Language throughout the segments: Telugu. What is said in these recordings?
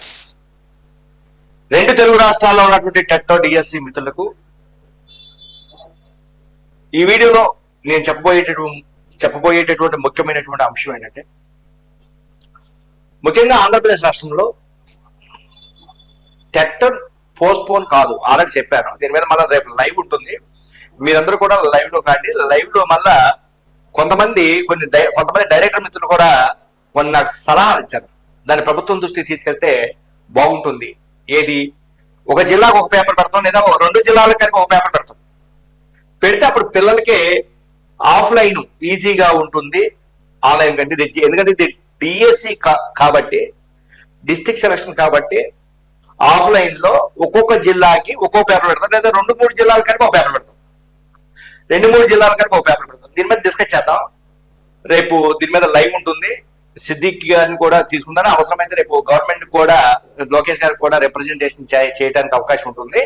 ఫ్రెండ్స్ రెండు తెలుగు రాష్ట్రాల్లో ఉన్నటువంటి టెట్టో డిఎస్సి మిత్రులకు ఈ వీడియోలో నేను చెప్పబోయేటటువంటి చెప్పబోయేటటువంటి ముఖ్యమైనటువంటి అంశం ఏంటంటే ముఖ్యంగా ఆంధ్రప్రదేశ్ రాష్ట్రంలో టెట్ పోస్ట్ పోన్ కాదు. ఆల్రెడీ చెప్పాను. దీని మీద మళ్ళీ రేపు లైవ్ ఉంటుంది. మీరందరూ కూడా లైవ్లో కాండి. లైవ్లో మళ్ళా కొంతమంది కొన్ని కొంతమంది డైరెక్టర్ మిత్రులు కూడా కొన్ని నాకు సలహాలు ఇచ్చారు. దాన్ని ప్రభుత్వం దృష్టికి తీసుకెళ్తే బాగుంటుంది. ఏది? ఒక జిల్లాకు ఒక పేపర్ పెడతాం లేదా రెండు జిల్లాలకు కలిపి ఒక పేపర్ పెడతాం పెడితే అప్పుడు పిల్లలకి ఆఫ్లైన్ ఈజీగా ఉంటుంది. ఆన్లైన్ కంటే తెచ్చి ఎందుకంటే ఇది డిఎస్సి కాబట్టి డిస్టిక్ సెలక్షన్ కాబట్టి ఆఫ్లైన్లో ఒక్కొక్క జిల్లాకి ఒక్కో పేపర్ పెడతాం లేదా రెండు మూడు జిల్లాల కలిపి ఒక పేపర్ పెడతాం రెండు మూడు జిల్లాల కలిపి ఒక పేపర్ పెడతాం దీని మీద డిస్కస్ చేద్దాం. రేపు దీని మీద లైవ్ ఉంటుంది. సిద్దిక్ గారిని కూడా తీసుకుందాం అవసరమైతే రేపు గవర్నమెంట్ కూడా లోకేష్ గారికి కూడా రిప్రజెంటేషన్ చేయడానికి అవకాశం ఉంటుంది.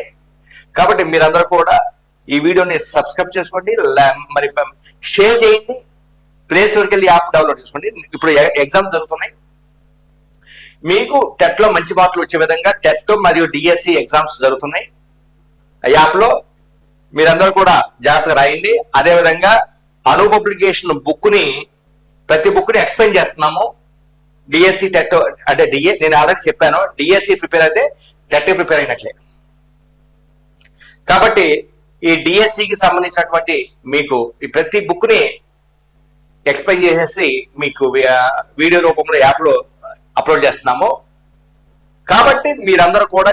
కాబట్టి మీరందరూ కూడా ఈ వీడియోని సబ్స్క్రైబ్ చేసుకోండి. మరి షేర్ చేయండి. ప్లే స్టోర్కి వెళ్ళి యాప్ డౌన్లోడ్ చేసుకోండి. ఇప్పుడు ఎగ్జామ్ జరుగుతున్నాయి. మీకు టెట్లో మంచి మార్కులు వచ్చే విధంగా టెట్ మరియు డిఎస్సి ఎగ్జామ్స్ జరుగుతున్నాయి. ఆ యాప్లో మీరందరూ కూడా జాగ్రత్తగా రాయండి. అదేవిధంగా అను పబ్లికేషన్ బుక్ని ప్రతి బుక్ని ఎక్స్ప్లెయిన్ చేస్తున్నాము. డిఎస్సి టెట్ అంటే డిఏ నేను ఆల్రెడీ చెప్పాను. డిఎస్సి ప్రిపేర్ అయితే టెట్ ప్రిపేర్ అయినట్లే. కాబట్టి ఈ డిఎస్సికి సంబంధించినటువంటి మీకు ఈ ప్రతి బుక్ని ఎక్స్ప్లెయిన్ చేసేసి మీకు వీడియో రూపంలో యాప్లో అప్లోడ్ చేస్తున్నాము. కాబట్టి మీరందరూ కూడా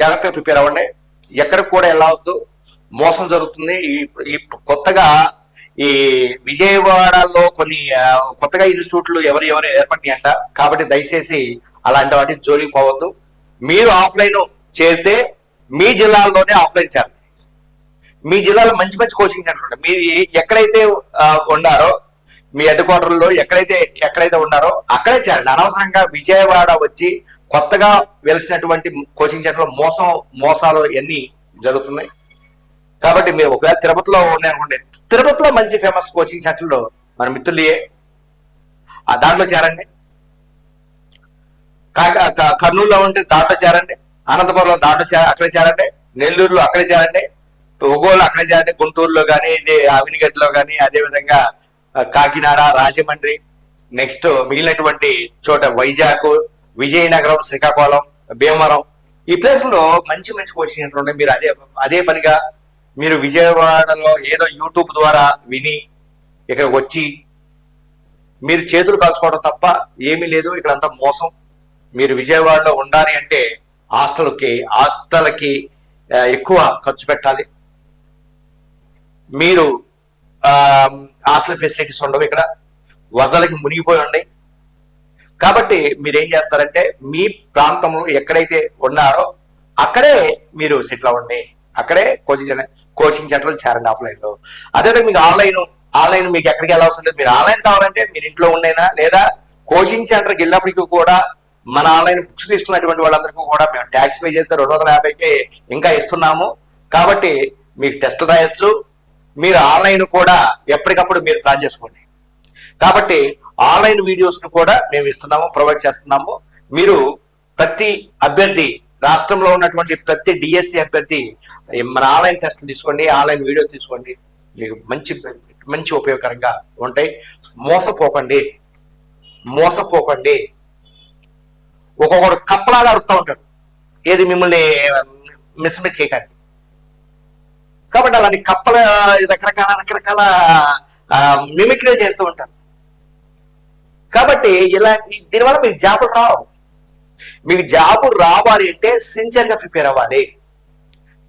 జాగ్రత్తగా ప్రిపేర్ అవ్వండి. ఎక్కడికి కూడా వెళ్ళవద్దు. మోసం జరుగుతుంది. ఈ కొత్తగా ఈ విజయవాడలో కొన్ని కొత్తగా ఇన్స్టిట్యూట్లు ఎవరు ఎవరు ఏర్పడినాయంట కాబట్టి దయచేసి అలాంటి వాటికి జోలికి పోవద్దు. మీరు ఆఫ్లైన్ చేరితే మీ జిల్లాల్లోనే ఆఫ్లైన్ చేరండి మీ జిల్లాలో మంచి మంచి కోచింగ్ సెంటర్ ఉంటాయి. మీరు ఎక్కడైతే ఉన్నారో మీ హెడ్ క్వార్టర్లో ఎక్కడైతే ఎక్కడైతే ఉన్నారో అక్కడే చేరండి అనవసరంగా విజయవాడ వచ్చి కొత్తగా వెలిసినటువంటి కోచింగ్ సెంటర్లో మోసం మోసాలు ఇవన్నీ జరుగుతున్నాయి? కాబట్టి మీరు ఒకవేళ తిరుపతిలో ఉన్నాయనుకోండి తిరుపతిలో మంచి ఫేమస్ కోచింగ్ సెంటర్లో మన మిత్రులే ఆ దాంట్లో చేరండి. కర్నూలులో ఉంటే దాంట్లో చేరండి. అనంతపురంలో దాంట్లో చే అక్కడే చేరండి. నెల్లూరులో అక్కడే చేరండి. ఒంగోలు అక్కడే చేరండి. గుంటూరులో కానీ ఇది అవినిగడ్డలో కానీ అదే విధంగా కాకినాడ రాజమండ్రి నెక్స్ట్ మిగిలినటువంటి చోట వైజాగ్ విజయనగరం శ్రీకాకుళం భీమవరం ఈ ప్లేస్లో మంచి మంచి కోచింగ్ సెంటర్ ఉన్నాయి. మీరు అదే అదే పనిగా మీరు విజయవాడలో ఏదో యూట్యూబ్ ద్వారా విని ఇక్కడ వచ్చి మీరు చేతులు కాల్చుకోవడం తప్ప ఏమీ లేదు. ఇక్కడ అంతా మోసం. మీరు విజయవాడలో ఉండాలి అంటే హాస్టల్కి హాస్టల్కి ఎక్కువ ఖర్చు పెట్టాలి. మీరు హాస్టల్ ఫెసిలిటీస్ ఉండవు ఇక్కడ. వరదలకి మునిగిపోయి ఉన్నాయి. కాబట్టి మీరు ఏం చేస్తారంటే మీ ప్రాంతంలో ఎక్కడైతే ఉన్నారో అక్కడే మీరు సెటిల్ అవ్వండి. అక్కడే కోచింగ్ సెంటర్ కోచింగ్ సెంటర్లు చేరండి ఆఫ్లైన్లో. అదేవిధంగా మీకు ఆన్లైన్ ఆన్లైన్ మీకు ఎక్కడికి వెళ్ళవసరం లేదు. మీరు ఆన్లైన్ కావాలంటే మీరు ఇంట్లో ఉండైనా లేదా కోచింగ్ సెంటర్కి వెళ్ళినప్పటికీ కూడా మన ఆన్లైన్ బుక్స్ తీసుకున్నటువంటి వాళ్ళందరికీ కూడా మేము ట్యాక్స్ పే చేస్తే రెండు వందల యాభైకి ఇంకా ఇస్తున్నాము. కాబట్టి మీకు టెస్ట్ రాయొచ్చు. మీరు ఆన్లైన్ కూడా ఎప్పటికప్పుడు మీరు ప్లాన్ చేసుకోండి. కాబట్టి ఆన్లైన్ వీడియోస్ను కూడా మేము ఇస్తున్నాము ప్రొవైడ్ చేస్తున్నాము. మీరు ప్రతి అభ్యర్థి రాష్ట్రంలో ఉన్నటువంటి ప్రతి డిఎస్సి అభ్యర్థి మన ఆన్లైన్ టెస్ట్ తీసుకోండి ఆన్లైన్ వీడియోస్ తీసుకోండి మీకు మంచి మంచి ఉపయోగకరంగా ఉంటాయి. మోసపోకండి. మోసపోకండి. ఒక్కొక్కడు కప్పలాగా అరుస్తూ ఉంటాడు. ఏది మిమ్మల్ని మిస్మేట్ చేయకండి కాబట్టి అలాంటి కప్పల రకరకాల రకరకాల మిమిక్రీ చేస్తూ ఉంటారు. కాబట్టి ఇలా దీనివల్ల మీకు జాబులు రావు. మీకు జాబ్ రావాలి అంటే సిన్సియర్గా ప్రిపేర్ అవ్వాలి.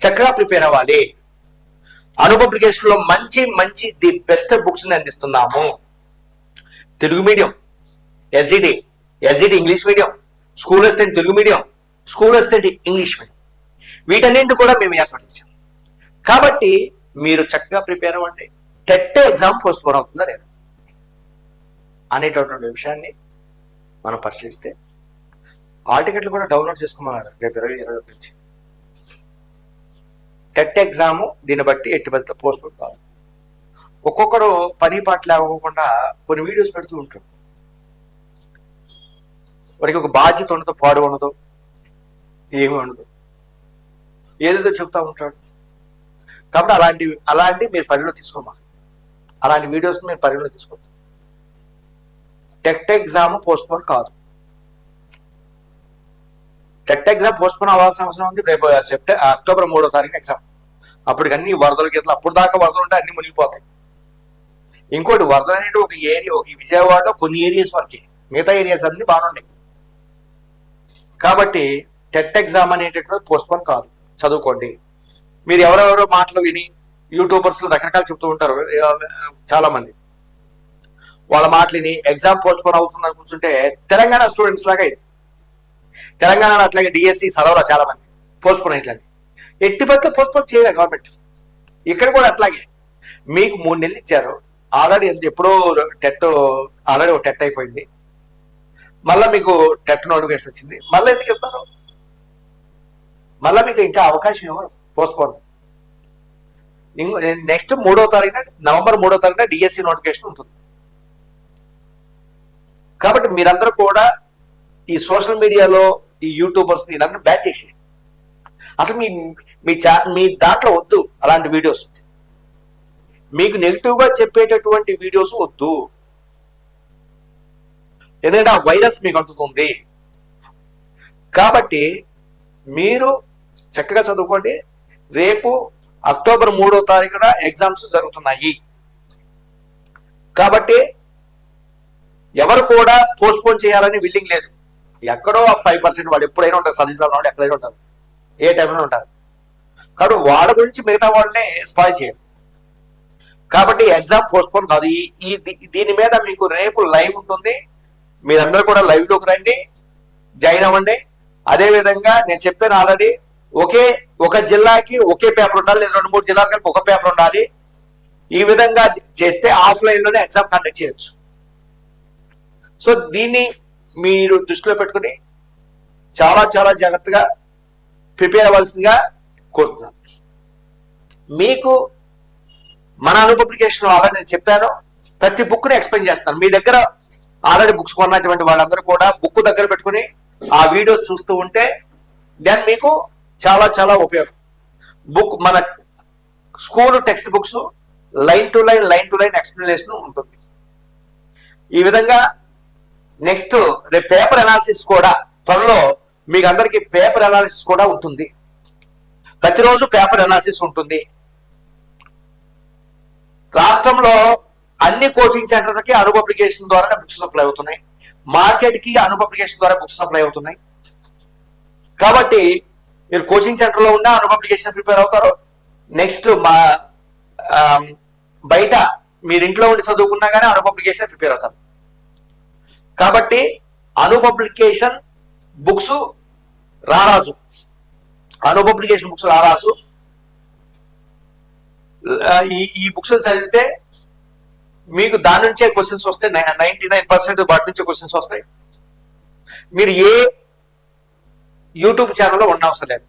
చక్కగా ప్రిపేర్ అవ్వాలి. అను పబ్లికేషన్లో మంచి మంచి ది బెస్ట్ బుక్స్ని అందిస్తున్నాము. Telugu medium SGT SGT English medium school assistant Telugu medium school assistant English medium వీటన్నింటి కూడా మేము ఏర్పాటు చేసాం కాబట్టి మీరు చక్కగా ప్రిపేర్ అవ్వండి. టెట్ ఎగ్జామ్ పోస్ట్ పోన్ అవుతుందా లేదా అనేటటువంటి విషయాన్ని మనం పరిశీలిస్తే హాల్ టికెట్లు కూడా డౌన్లోడ్ చేసుకోమన్నారు రేపు ఇరవై ఇరవై నుంచి. టెట్ ఎగ్జామ్ దీన్ని బట్టి ఎట్టి బట్టి పోస్ట్ పెడతారు ఒక్కొక్కరు పని పాట లేకుండా కొన్ని వీడియోస్ పెడుతూ ఉంటారు వాడికి ఒక బాధ్యత ఉండదు పాడు ఉండదు ఏమి ఉండదు. ఏదేదో చెప్తా ఉంటాడు. కాబట్టి అలాంటి అలాంటి మీరు పరిగణలో తీసుకోమా? అలాంటి వీడియోస్ మీరు పరిగణలో తీసుకోవద్దు. టెట్ ఎగ్జామ్ పోస్ట్ పోన్ కాదు. టెట్ ఎగ్జామ్ పోస్ట్పోన్ అవ్వాల్సిన అవసరం ఉంది. రేపు సెప్టెంబర్ అక్టోబర్ మూడో తారీఖు ఎగ్జామ్. అప్పటికి అన్ని వరదలు గీతలు అప్పుడు దాకా వరదలు ఉంటే అన్ని మునిగిపోతాయి. ఇంకోటి వరదలు అనేది ఒక ఏరియా ఒక విజయవాడ కొన్ని ఏరియాస్ వరకే. మిగతా ఏరియాస్ అన్ని బాగున్నాయి కాబట్టి టెట్ ఎగ్జామ్ అనేటటువంటి పోస్ట్పోన్ కాదు. చదువుకోండి. మీరు ఎవరెవరో మాటలు విని యూట్యూబర్స్లో రకరకాలు చెప్తూ ఉంటారు. చాలా మంది వాళ్ళ మాటలు విని ఎగ్జామ్ పోస్ట్పోన్ అవుతుందని కూర్చుంటే తెలంగాణ స్టూడెంట్స్ లాగా అయింది. తెలంగాణ అట్లాగే డిఎస్సి చదవరా చాలా మంది పోస్ట్ పోన్ ఇట్లని ఎట్టి పట్ల పోస్ట్ పోన్ చేయలే గవర్నమెంట్ ఇక్కడ కూడా అట్లాగే. మీకు మూడు నెలలు ఇచ్చారు. ఆల్రెడీ ఎప్పుడో టెట్ ఆల్రెడీ ఒక టెట్ అయిపోయింది. మళ్ళీ మీకు టెట్ నోటిఫికేషన్ వచ్చింది. మళ్ళీ ఎందుకు ఇస్తారు? మళ్ళీ మీకు ఇంకా అవకాశం ఇవ్వరు పోస్ట్పోన్ నెక్స్ట్ మూడో తారీఖున నవంబర్ మూడో తారీఖున డిఎస్సి నోటిఫికేషన్ ఉంటుంది. కాబట్టి మీరందరూ కూడా ఈ సోషల్ మీడియాలో ఈ యూట్యూబర్స్ వీళ్ళందరూ బ్యాట్ చేసి అసలు మీ మీ చా మీ దాంట్లో వద్దు అలాంటి వీడియోస్. మీకు నెగిటివ్గా చెప్పేటటువంటి వీడియోస్ వద్దు. ఎందుకంటే ఆ వైరస్ మీకు అంటుతుంది కాబట్టి మీరు చక్కగా చదువుకోండి. రేపు అక్టోబర్ మూడో తారీఖున ఎగ్జామ్స్ జరుగుతున్నాయి. కాబట్టి ఎవరు కూడా పోస్ట్పోన్ చేయాలని విల్లింగ్ లేదు. ఎక్కడో ఫైవ్ పర్సెంట్ వాళ్ళు ఎప్పుడైనా ఉంటారు చదివిన వాళ్ళు ఎక్కడైనా ఉంటారు. ఏ టైంలో ఉంటారు. కాబట్టి వాళ్ళ గురించి మిగతా వాళ్ళనే స్పాయిల్ చేయండి కాబట్టి ఎగ్జామ్ పోస్ట్పోన్ కాదు. ఈ దీని మీద మీకు రేపు లైవ్ ఉంటుంది. మీరందరూ కూడా లైవ్లోకి రండి. జాయిన్ అవ్వండి. అదే విధంగా నేను చెప్పాను ఆల్రెడీ ఒకే ఒక జిల్లాకి ఒకే పేపర్ ఉండాలి. లేదా రెండు మూడు జిల్లాలకు కలిపి ఒక పేపర్ ఉండాలి. ఈ విధంగా చేస్తే ఆఫ్లైన్లోనే ఎగ్జామ్ కండక్ట్ చేయొచ్చు. సో దీన్ని మీరు దృష్టిలో పెట్టుకుని చాలా చాలా జాగ్రత్తగా ప్రిపేర్ అవ్వాల్సిందిగా కోరుతున్నాను. మీకు మన అను పబ్లికేషన్ ఆల్రెడీ నేను చెప్పాను ప్రతి బుక్ని ఎక్స్ప్లెయిన్ చేస్తాను. మీ దగ్గర ఆల్రెడీ బుక్స్ కొన్నటువంటి వాళ్ళందరూ కూడా బుక్ దగ్గర పెట్టుకుని ఆ వీడియోస్ చూస్తూ ఉంటే దాన్ని మీకు చాలా చాలా ఉపయోగం. బుక్ మన school text books line to line line to line explanation ఉంటుంది. ఈ విధంగా నెక్స్ట్ రేపు పేపర్ అనాలిసిస్ కూడా త్వరలో మీకు అందరికి పేపర్ అనాలిసిస్ కూడా ఉంటుంది. ప్రతిరోజు పేపర్ అనాలిసిస్ ఉంటుంది. రాష్ట్రంలో అన్ని కోచింగ్ సెంటర్లకి అను అప్లికేషన్ ద్వారా బుక్స్ సప్లై అవుతున్నాయి. మార్కెట్కి అను అప్లికేషన్ ద్వారా బుక్స్ సప్లై అవుతున్నాయి. కాబట్టి మీరు కోచింగ్ సెంటర్లో ఉన్న అను అప్లికేషన్ ప్రిపేర్ అవుతారు నెక్స్ట్ మా బయట మీరు ఇంట్లో ఉండి చదువుకున్నా కానీ అను అప్లికేషన్ ప్రిపేర్ అవుతారు. కాబట్టి అనుపబ్లికేషన్ బుక్స్ రారాజు. అనుపబ్లికేషన్ బుక్స్ రారాజు. ఈ ఈ బుక్స్ చదివితే మీకు దాని నుంచే క్వశ్చన్స్ వస్తాయి. నైన్టీ నైన్ పర్సెంట్ వాటి నుంచే క్వశ్చన్స్ వస్తాయి. మీరు ఏ యూట్యూబ్ ఛానల్లో ఉండవసరం లేదు.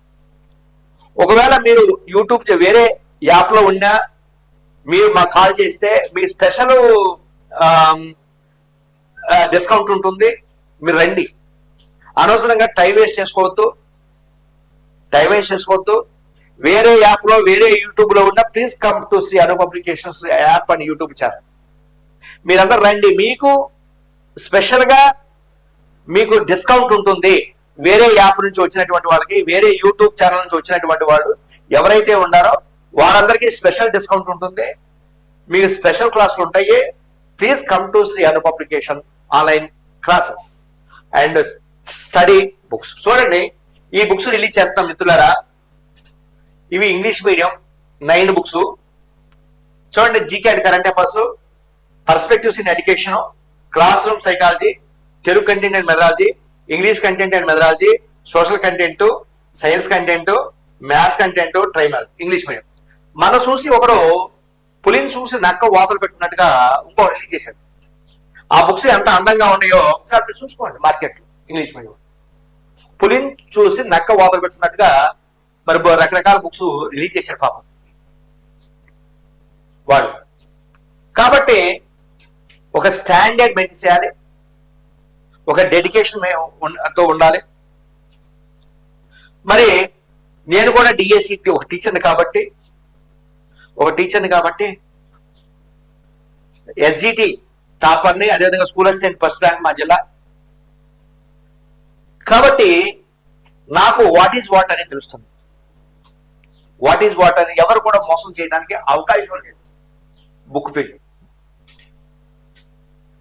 ఒకవేళ మీరు యూట్యూబ్ చే- వేరే యాప్లో ఉన్నా మీరు మాకు కాల్ చేస్తే మీ స్పెషల్ డిస్కౌంట్ ఉంటుంది. మీరు రండి. అనవసరంగా టైం వేస్ట్ చేసుకోవద్దు. టైం వేస్ట్ చేసుకోవద్దు. వేరే యాప్లో వేరే యూట్యూబ్లో ఉన్న please come to Shri Anu publications app and YouTube channel మీరందరూ రండి. మీకు స్పెషల్గా మీకు డిస్కౌంట్ ఉంటుంది. వేరే యాప్ నుంచి వచ్చినటువంటి వాళ్ళకి వేరే యూట్యూబ్ ఛానల్ నుంచి వచ్చినటువంటి వాళ్ళు ఎవరైతే ఉన్నారో వారందరికీ స్పెషల్ డిస్కౌంట్ ఉంటుంది. మీకు స్పెషల్ క్లాసులు ఉంటాయి. Please come to Shri Anu publication online classes and study books. చూడండి ఈ బుక్స్ రిలీజ్ చేస్తున్నాం మిత్రులారా ఇవి ఇంగ్లీష్ మీడియం నైన్ బుక్స్. చూడండి GK and current affairs perspectives in education class room psychology Telugu content and methodology English content and methodology social content science content maths content ట్రైమల్ English medium. మన చూసి ఒకడు పులిని చూసి నక్క వాతలు పెట్టినట్టుగా ఇంకో రిలీజ్ చేశాడు. ఆ బుక్స్ ఎంత అందంగా ఉన్నాయో ఒకసారి మీరు చూసుకోండి మార్కెట్లో ఇంగ్లీష్ మీడియం పులిని చూసి నక్క వాదలు పెట్టినట్టుగా మరి రకరకాల బుక్స్ రిలీజ్ చేశాడు పాపం. వాడు. కాబట్టి ఒక స్టాండర్డ్ మెయింటైన్ చేయాలి. ఒక డెడికేషన్ మేము తో ఉండాలి. మరి నేను కూడా డిఎస్సి ఒక టీచర్ని కాబట్టి ఒక టీచర్ని కాబట్టి ఎస్జిటి టాపర్ని అదేవిధంగా స్కూల్ అసిస్టెంట్ ఫస్ట్ ర్యాంక్ మా జిల్లా కాబట్టి నాకు వాట్ ఈజ్ వాట్ అనేది తెలుస్తుంది. వాట్ ఈజ్ వాట్ అని ఎవరు కూడా మోసం చేయడానికి అవకాశం లేదు. బుక్ ఫీల్డ్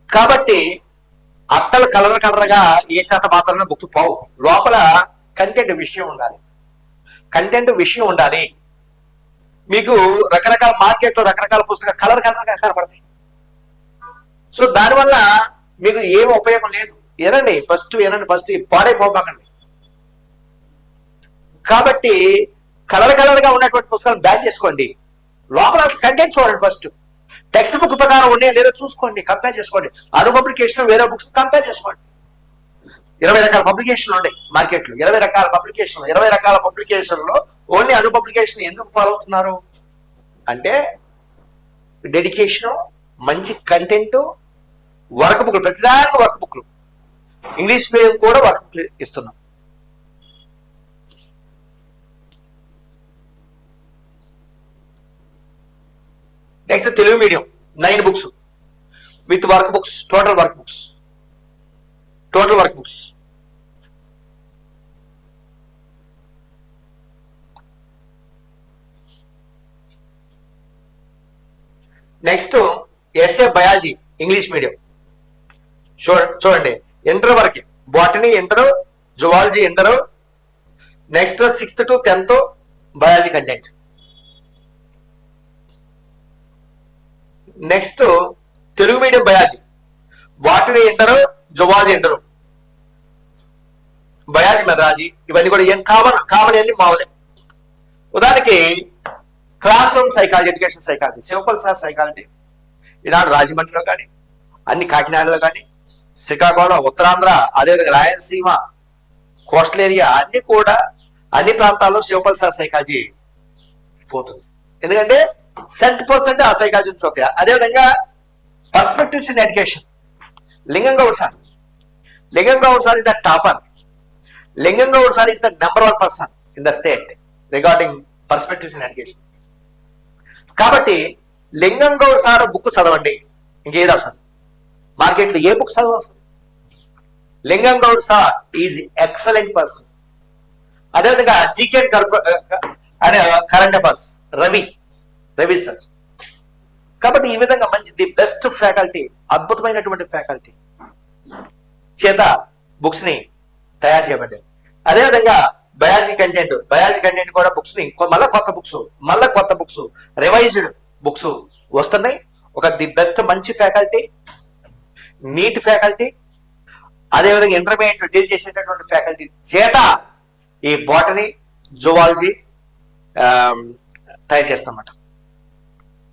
కాబట్టి అట్టలు కలర్ కలర్గా ఏ శాత మాత్రమే బుక్స్ పోవు. లోపల కంటెంట్ విషయం ఉండాలి. కంటెంట్ విషయం ఉండాలి. మీకు రకరకాల మార్కెట్లో రకరకాల పుస్తకాలు కలర్ కలర్గా కనపడతాయి. సో దానివల్ల మీకు ఏమి ఉపయోగం లేదు. ఏనండి ఫస్ట్ ఏనండి ఫస్ట్ పాడైపోబాకండి కాబట్టి కలర్ కలర్గా ఉన్నటువంటి పుస్తకాలను బ్యాన్ చేసుకోండి. లోపల కంటెంట్ చూడండి ఫస్ట్ టెక్స్ట్ బుక్ ప్రకారం ఉన్నాయా లేదో చూసుకోండి కంపేర్ చేసుకోండి. అను పబ్లికేషన్ వేరే బుక్స్ కంపేర్ చేసుకోండి. ఇరవై రకాల పబ్లికేషన్లు ఉన్నాయి మార్కెట్లో. ఇరవై రకాల పబ్లికేషన్లు ఇరవై రకాల పబ్లికేషన్లో ఓన్లీ అను పబ్లికేషన్ ఎందుకు ఫాలో అవుతున్నారు? అంటే డెడికేషన్ మంచి కంటెంటు వర్క్ బుక్లు ప్రతిదానికి వర్క్ బుక్లు. ఇంగ్లీష్ మీడియం కూడా వర్క్ బుక్లు ఇస్తున్నాం. Next Telugu medium. Nine books with work books total work books total work books next SA biology English medium చూడండి. ఇంటర్ వరకు. Botany inter zoology inter next sixth to tenth biology content. Next Telugu medium biology. Botany inter zoology inter. Biology methodology ఇవన్నీ కూడా ఏం కామన్ కామన్ అన్ని మామూలే. ఉదాహరణకి class room psychology education psychology. Shivapal sir psychology. Eenadu రాజమండ్రిలో కానీ అన్ని కాకినాడలో కానీ శ్రీకాకుళం ఉత్తరాంధ్ర అదేవిధంగా రాయలసీమ కోస్టల్ ఏరియా అన్ని కూడా అన్ని ప్రాంతాల్లో శివపల్ సైకాలజీ పోతుంది. ఎందుకంటే సెంట్ పర్సెంట్ ఆ సైకాలజీ నుంచి వస్తాయి అదేవిధంగా perspectives in education. Lingam Goud sir. Lingam Goud sir is the topper Lingam Goud sir is the number one person in the state regarding perspectives in education కాబట్టి లింగం గౌడ్ సార్ బుక్ చదవండి. ఇంకేది అవసరం మార్కెట్లో ఏ book చదవస్తుంది Lingam Goud sir is excellent person. అదేవిధంగా జీకే అనే current affairs Ravi Ravi sir. కాబట్టి ఈ విధంగా మంచి ది బెస్ట్ ఫ్యాకల్టీ అద్భుతమైనటువంటి ఫ్యాకల్టీ. చేత బుక్స్ని తయారు చేయబడ్డాయి. అదేవిధంగా బయాలజీ కంటెంట్ బయాలజీ కంటెంట్ కూడా బుక్స్ని మళ్ళీ మళ్ళా కొత్త బుక్స్ మళ్ళీ కొత్త బుక్స్ రివైజ్డ్ బుక్స్ వస్తున్నాయి. ఒక ది బెస్ట్ మంచి ఫ్యాకల్టీ నీట్ ఫ్యాకల్టీ అదేవిధంగా ఇంటర్మీడియట్ డీల్ చేసేటటువంటి ఫ్యాకల్టీ చేత ఈ బాటనీ జువాలజీ తయారు చేస్తామన్నమాట.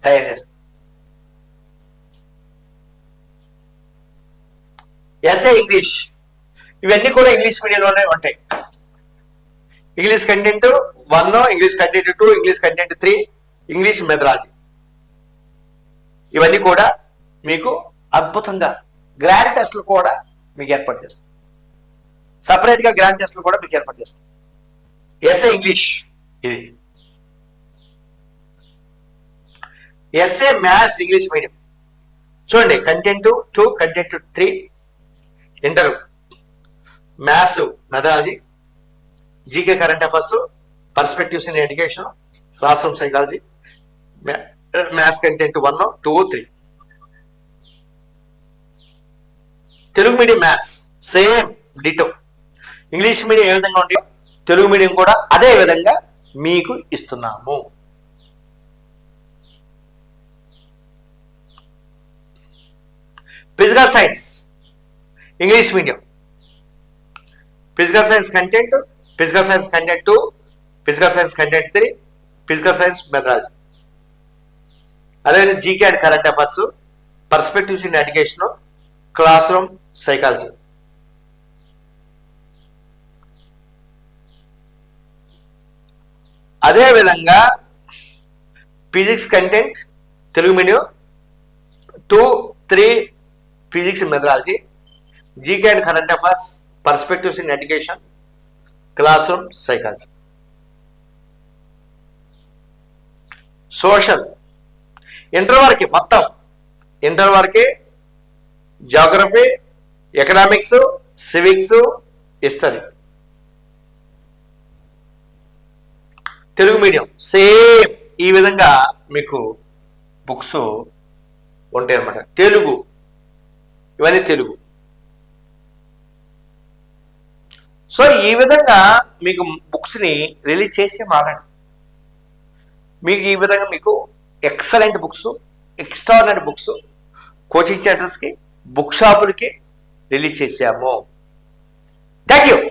తయారు చేస్తాం. SA English. ఇవన్నీ కూడా ఇంగ్లీష్ మీడియంలోనే ఉంటాయి. English content one English content two English content three English methodology. ఇవన్నీ కూడా మీకు అద్భుతంగా గ్రాండ్ టెస్ట్లు కూడా మీకు ఏర్పాటు చేస్తాం. సపరేట్గా గ్రాండ్ టెస్ట్లు కూడా మీకు ఏర్పాటు చేస్తాం. ఎస్ఏ ఇంగ్లీష్ ఇది. ఎస్ఏ మ్యాథ్స్ ఇంగ్లీష్ మీడియం చూడండి content two content three inter maths methodology GK current affairs perspectives in education class room psychology maths content one two three Telugu medium maths same ditto English medium ఏ విధంగా ఉంటే తెలుగు మీడియం కూడా అదే విధంగా మీకు ఇస్తున్నాము. Physical science English medium physical science content physical science content two physical science content three physical science methodology అదేవిధంగా GK and current affairs perspectives in education class room psychology అదే విధంగా physics content Telugu medium two three physics methodology GK and current affairs perspectives in education class room psychology social inter వరకు మొత్తం. ఇంటర్ వరకే geography economics civics history Telugu medium same ఈ విధంగా మీకు బుక్స్ ఉంటాయి అన్నమాట తెలుగు. ఇవన్నీ తెలుగు. సో ఈ విధంగా మీకు బుక్స్ని రిలీజ్ చేసే మారండి. మీకు ఈ విధంగా మీకు excellent books extraordinary books coaching సెంటర్స్కి book షాపులకి రిలీజ్ చేశాము. Thank you